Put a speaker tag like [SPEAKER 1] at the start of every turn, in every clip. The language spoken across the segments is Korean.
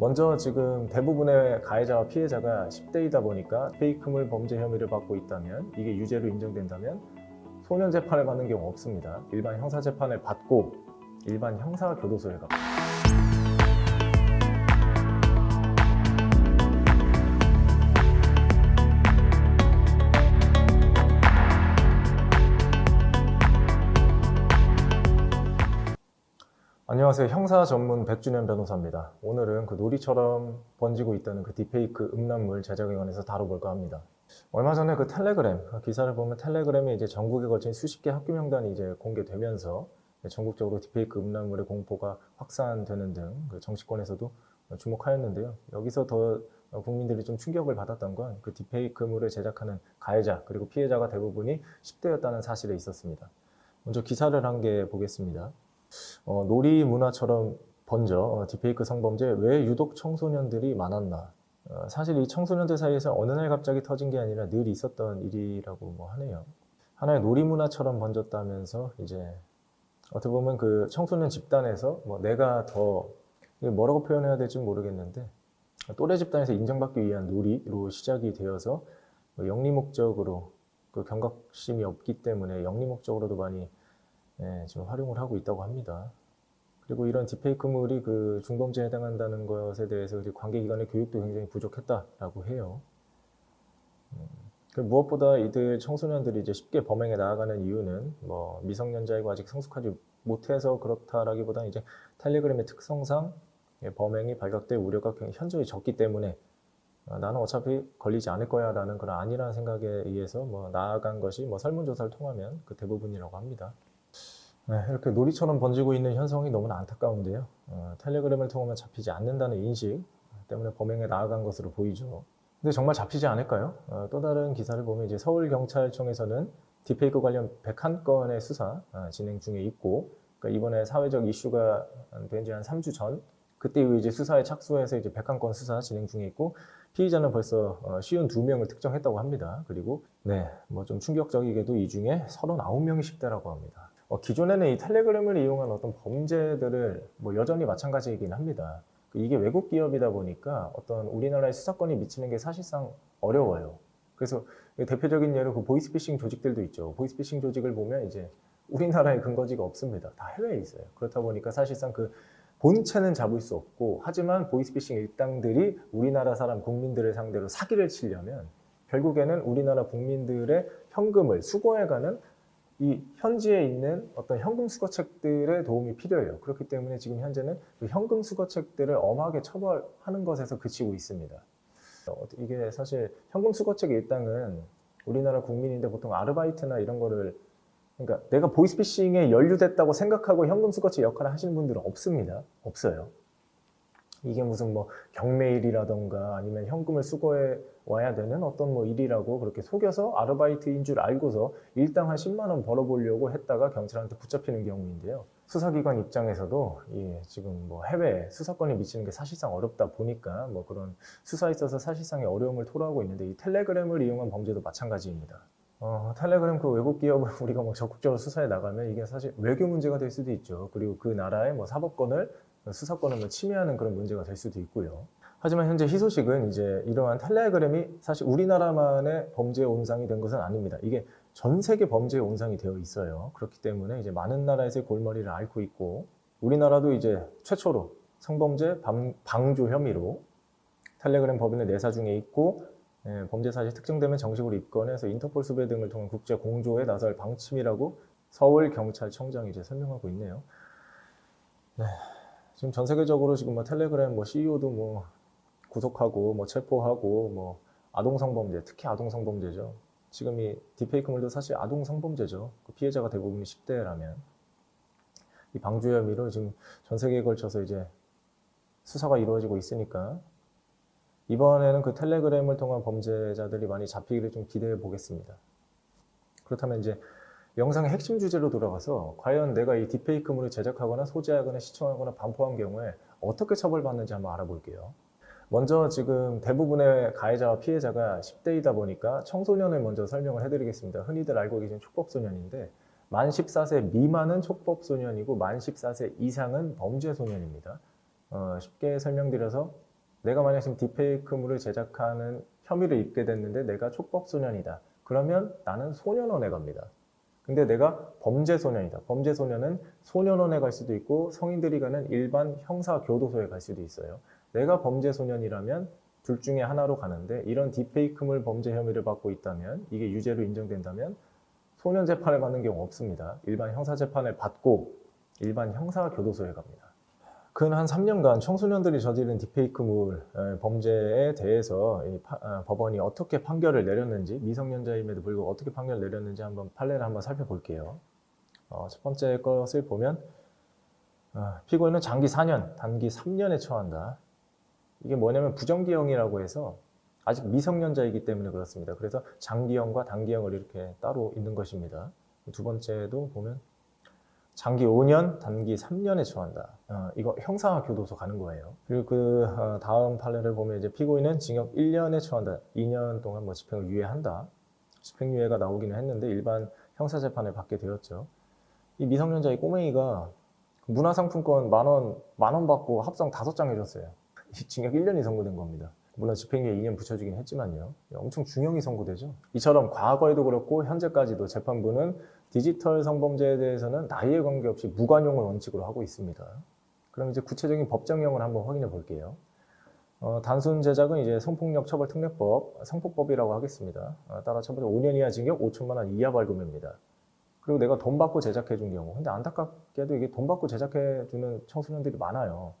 [SPEAKER 1] 먼저 지금 대부분의 가해자와 피해자가 10대이다 보니까 페이크물 범죄 혐의를 받고 있다면 이게 유죄로 인정된다면 소년 재판을 받는 경우 없습니다. 일반 형사 재판을 받고 일반 형사 교도소에 가고 안녕하세요. 형사 전문 백준현 변호사입니다. 오늘은 그 놀이처럼 번지고 있다는 그 딥페이크 음란물 제작에 관해서 다뤄볼까 합니다. 얼마 전에 그 텔레그램 그 기사를 보면 텔레그램에 이제 전국에 걸친 수십 개 학교 명단이 이제 공개되면서 전국적으로 딥페이크 음란물의 공포가 확산되는 등그 정치권에서도 주목하였는데요. 여기서 더 국민들이 좀 충격을 받았던 건 그 딥페이크물을 제작하는 가해자 그리고 피해자가 대부분이 10대였다는 사실에 있었습니다. 먼저 기사를 한 개 보겠습니다. 어, 놀이 문화처럼 번져 어, 딥페이크 성범죄 왜 유독 청소년들이 많았나? 어, 사실 이 청소년들 사이에서 어느 날 갑자기 터진 게 아니라 늘 있었던 일이라고 뭐 하네요. 하나의 놀이 문화처럼 번졌다면서 이제 어떻게 보면 그 청소년 집단에서 뭐 내가 더 뭐라고 표현해야 될지 모르겠는데 또래 집단에서 인정받기 위한 놀이로 시작이 되어서 뭐 영리 목적으로 그 경각심이 없기 때문에 영리 목적으로도 많이 예, 지금 활용을 하고 있다고 합니다. 그리고 이런 딥페이크물이 그 중범죄에 해당한다는 것에 대해서 관계기관의 교육도 굉장히 부족했다라고 해요. 음, 그 무엇보다 이들 청소년들이 이제 쉽게 범행에 나아가는 이유는 뭐 미성년자이고 아직 성숙하지 못해서 그렇다라기보다는 이제 텔레그램의 특성상 예, 범행이 발각될 우려가 현저히 적기 때문에 어, 나는 어차피 걸리지 않을 거야라는 그런 아니라는 생각에 의해서 뭐 나아간 것이 뭐 설문조사를 통하면 그 대부분이라고 합니다. 네, 이렇게 놀이처럼 번지고 있는 현상이 너무나 안타까운데요. 어, 텔레그램을 통하면 잡히지 않는다는 인식 때문에 범행에 나아간 것으로 보이죠. 근데 정말 잡히지 않을까요? 어, 또 다른 기사를 보면 이제 서울경찰청에서는 딥페이크 관련 101건의 수사 어, 진행 중에 있고, 그러니까 이번에 사회적 이슈가 된 지 한 3주 전, 그때 이후 이제 수사에 착수해서 이제 101건 수사 진행 중에 있고, 피의자는 벌써 어, 52명을 특정했다고 합니다. 그리고, 네, 뭐 좀 충격적이게도 이 중에 39명이 10대라고 합니다. 어, 기존에는 이 텔레그램을 이용한 어떤 범죄들을 뭐 여전히 마찬가지이긴 합니다. 이게 외국 기업이다 보니까 어떤 우리나라의 수사권이 미치는 게 사실상 어려워요. 그래서 대표적인 예로 그 보이스피싱 조직들도 있죠. 보이스피싱 조직을 보면 이제 우리나라에 근거지가 없습니다. 다 해외에 있어요. 그렇다 보니까 사실상 그 본체는 잡을 수 없고 하지만 보이스피싱 일당들이 우리나라 사람 국민들을 상대로 사기를 치려면 결국에는 우리나라 국민들의 현금을 수거해가는 이 현지에 있는 어떤 현금 수거책들의 도움이 필요해요. 그렇기 때문에 지금 현재는 그 현금 수거책들을 엄하게 처벌하는 것에서 그치고 있습니다. 어, 이게 사실 현금 수거책 일당은 우리나라 국민인데 보통 아르바이트나 이런 거를 그러니까 내가 보이스피싱에 연루됐다고 생각하고 현금 수거책 역할을 하시는 분들은 없습니다. 없어요. 이게 무슨 뭐 경매일이라던가 아니면 현금을 수거해 와야 되는 어떤 뭐 일이라고 그렇게 속여서 아르바이트인 줄 알고서 일당 한 10만 원 벌어보려고 했다가 경찰한테 붙잡히는 경우인데요. 수사기관 입장에서도 이 지금 뭐 해외 수사권이 미치는 게 사실상 어렵다 보니까 뭐 그런 수사에 있어서 사실상의 어려움을 토로하고 있는데 이 텔레그램을 이용한 범죄도 마찬가지입니다. 어, 텔레그램 그 외국 기업을 우리가 뭐 적극적으로 수사에 나가면 이게 사실 외교 문제가 될 수도 있죠. 그리고 그 나라의 뭐 사법권을 수사권을 뭐 침해하는 그런 문제가 될 수도 있고요. 하지만 현재 희소식은 이제 이러한 텔레그램이 사실 우리나라만의 범죄 온상이 된 것은 아닙니다. 이게 전 세계 범죄 온상이 되어 있어요. 그렇기 때문에 이제 많은 나라에서의 골머리를 앓고 있고 우리나라도 이제 최초로 성범죄 방, 방조 혐의로 텔레그램 법인을 내사 중에 있고 예, 범죄 사실 특정되면 정식으로 입건해서 인터폴 수배 등을 통한 국제 공조에 나설 방침이라고 서울 경찰청장이 이제 설명하고 있네요. 네. 지금 전 세계적으로 지금 뭐 텔레그램 뭐 CEO도 뭐 구속하고 뭐 체포하고 뭐 아동 성범죄, 특히 아동 성범죄죠. 지금 이 딥페이크물도 사실 아동 성범죄죠. 그 피해자가 대부분이 10대라면 이 방조 혐의로 지금 전 세계에 걸쳐서 이제 수사가 이루어지고 있으니까 이번에는 그 텔레그램을 통한 범죄자들이 많이 잡히기를 좀 기대해 보겠습니다. 그렇다면 이제 영상의 핵심 주제로 돌아가서 과연 내가 이 딥페이크물을 제작하거나 소지하거나 시청하거나 반포한 경우에 어떻게 처벌받는지 한번 알아볼게요. 먼저 지금 대부분의 가해자와 피해자가 10대이다 보니까 청소년을 먼저 설명을 해드리겠습니다. 흔히들 알고 계신 촉법소년인데 만 14세 미만은 촉법소년이고 만 14세 이상은 범죄소년입니다. 어, 쉽게 설명드려서 내가 만약 지금 딥페이크물을 제작하는 혐의를 입게 됐는데 내가 촉법 소년이다. 그러면 나는 소년원에 갑니다. 근데 내가 범죄 소년이다. 범죄 소년은 소년원에 갈 수도 있고 성인들이 가는 일반 형사 교도소에 갈 수도 있어요. 내가 범죄 소년이라면 둘 중에 하나로 가는데 이런 딥페이크물 범죄 혐의를 받고 있다면 이게 유죄로 인정된다면 소년 재판을 받는 경우 없습니다. 일반 형사 재판을 받고 일반 형사 교도소에 갑니다. 근 한 3년간 청소년들이 저지른 딥페이크물 에, 범죄에 대해서 이 파- 아, 법원이 어떻게 판결을 내렸는지 미성년자임에도 불구하고 어떻게 판결을 내렸는지 한번 판례를 한번 살펴볼게요. 어, 첫 번째 것을 보면 아, 피고인은 장기 4년, 단기 3년에 처한다. 이게 뭐냐면 부정기형이라고 해서 아직 미성년자이기 때문에 그렇습니다. 그래서 장기형과 단기형을 이렇게 따로 있는 것입니다. 두 번째도 보면 장기 5년, 단기 3년에 처한다. 어, 이거 형사 교도소 가는 거예요. 그리고 그 어, 다음 판례를 보면 이제 피고인은 징역 1년에 처한다. 2년 동안 뭐 집행을 유예한다. 집행유예가 나오기는 했는데 일반 형사 재판을 받게 되었죠. 이 미성년자 이 꼬맹이가 문화상품권 만 원, 만 원 받고 합성 다섯 장 해줬어요. 이 징역 1년이 선고된 겁니다. 물론 집행유예 2년 붙여주긴 했지만요. 엄청 중형이 선고되죠. 이처럼 과거에도 그렇고 현재까지도 재판부는 디지털 성범죄에 대해서는 나이에 관계없이 무관용을 원칙으로 하고 있습니다. 그럼 이제 구체적인 법정형을 한번 확인해 볼게요. 어, 단순 제작은 이제 성폭력 처벌 특례법, 성폭법이라고 하겠습니다. 어, 따라 처벌 5년 이하 징역, 5천만 원 이하 벌금입니다. 그리고 내가 돈 받고 제작해 준 경우, 근데 안타깝게도 이게 돈 받고 제작해 주는 청소년들이 많아요.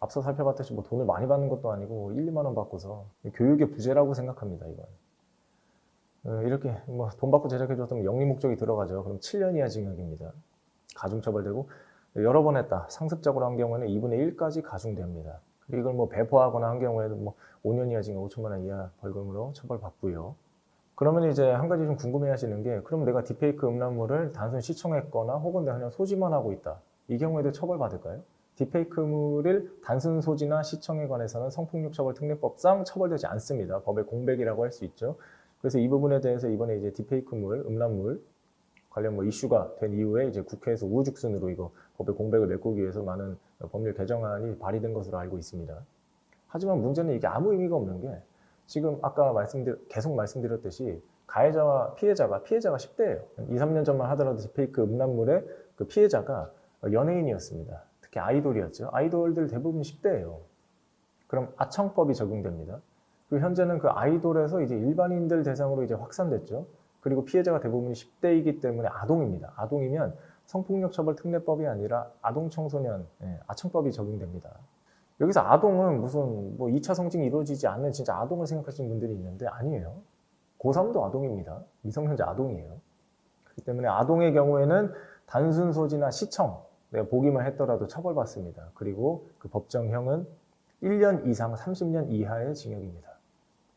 [SPEAKER 1] 앞서 살펴봤듯이 뭐 돈을 많이 받는 것도 아니고 1, 2만 원 받고서 교육의 부재라고 생각합니다, 이건. 어, 이렇게 뭐 돈 받고 제작해 줬다면 영리 목적이 들어가죠. 그럼 7년 이하 징역입니다. 가중처벌되고 여러 번 했다. 상습적으로 한 경우에는 2분의 1까지 가중됩니다. 이걸 뭐 배포하거나 한 경우에는 뭐 5년 이하 징역 5천만 원 이하 벌금으로 처벌받고요. 그러면 이제 한 가지 좀 궁금해 하시는 게 그럼 내가 딥페이크 음란물을 단순 시청했거나 혹은 그냥 소지만 하고 있다. 이 경우에도 처벌받을까요? 딥페이크물을 단순 소지나 시청에 관해서는 성폭력 처벌 특례법상 처벌되지 않습니다. 법의 공백이라고 할 수 있죠. 그래서 이 부분에 대해서 이번에 이제 딥페이크물, 음란물 관련 뭐 이슈가 된 이후에 이제 국회에서 우후죽순으로 이거 법의 공백을 메꾸기 위해서 많은 법률 개정안이 발의된 것으로 알고 있습니다. 하지만 문제는 이게 아무 의미가 없는 게 지금 아까 말씀드렸, 계속 말씀드렸듯이 가해자와 피해자가 피해자가 10대예요. 2, 3년 전만 하더라도 딥페이크 음란물의 그 피해자가 연예인이었습니다. 특히 아이돌이었죠. 아이돌들 대부분 10대예요. 그럼 아청법이 적용됩니다. 그리고 현재는 그 아이돌에서 이제 일반인들 대상으로 이제 확산됐죠. 그리고 피해자가 대부분 10대이기 때문에 아동입니다. 아동이면 성폭력 처벌 특례법이 아니라 아동 청소년 예, 아청법이 적용됩니다. 여기서 아동은 무슨 뭐 2차 성징이 이루어지지 않는 진짜 아동을 생각하시는 분들이 있는데 아니에요. 고3도 아동입니다. 미성년자 아동이에요. 그렇기 때문에 아동의 경우에는 단순 소지나 시청 내가 보기만 했더라도 처벌받습니다. 그리고 그 법정형은 1년 이상 30년 이하의 징역입니다.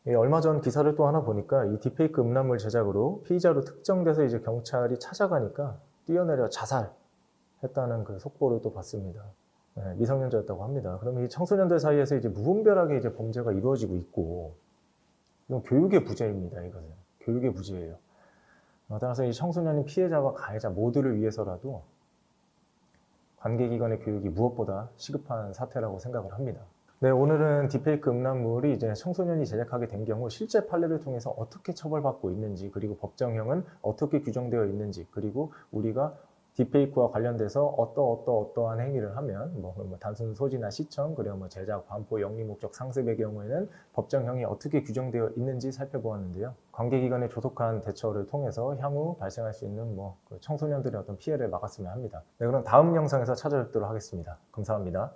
[SPEAKER 1] 예, 얼마 전 기사를 또 하나 보니까 이 딥페이크 음란물 제작으로 피의자로 특정돼서 이제 경찰이 찾아가니까 뛰어내려 자살했다는 그 속보를 또 봤습니다. 예, 미성년자였다고 합니다. 그러면 이 청소년들 사이에서 이제 무분별하게 이제 범죄가 이루어지고 있고 이건 교육의 부재입니다. 이것은 교육의 부재예요. 어, 따라서 이 청소년인 피해자와 가해자 모두를 위해서라도 관계기관의 교육이 무엇보다 시급한 사태라고 생각을 합니다. 네, 오늘은 딥페이크 음란물이 이제 청소년이 제작하게 된 경우 실제 판례를 통해서 어떻게 처벌받고 있는지 그리고 법정형은 어떻게 규정되어 있는지 그리고 우리가 딥페이크와 관련돼서 어떠 어떠 어떠한 행위를 하면 뭐, 뭐 단순 소지나 시청 그리고 뭐 제작, 반포, 영리 목적 상습의 경우에는 법정형이 어떻게 규정되어 있는지 살펴보았는데요. 관계기관의 조속한 대처를 통해서 향후 발생할 수 있는 뭐그 청소년들의 어떤 피해를 막았으면 합니다. 네, 그럼 다음 영상에서 찾아뵙도록 하겠습니다. 감사합니다.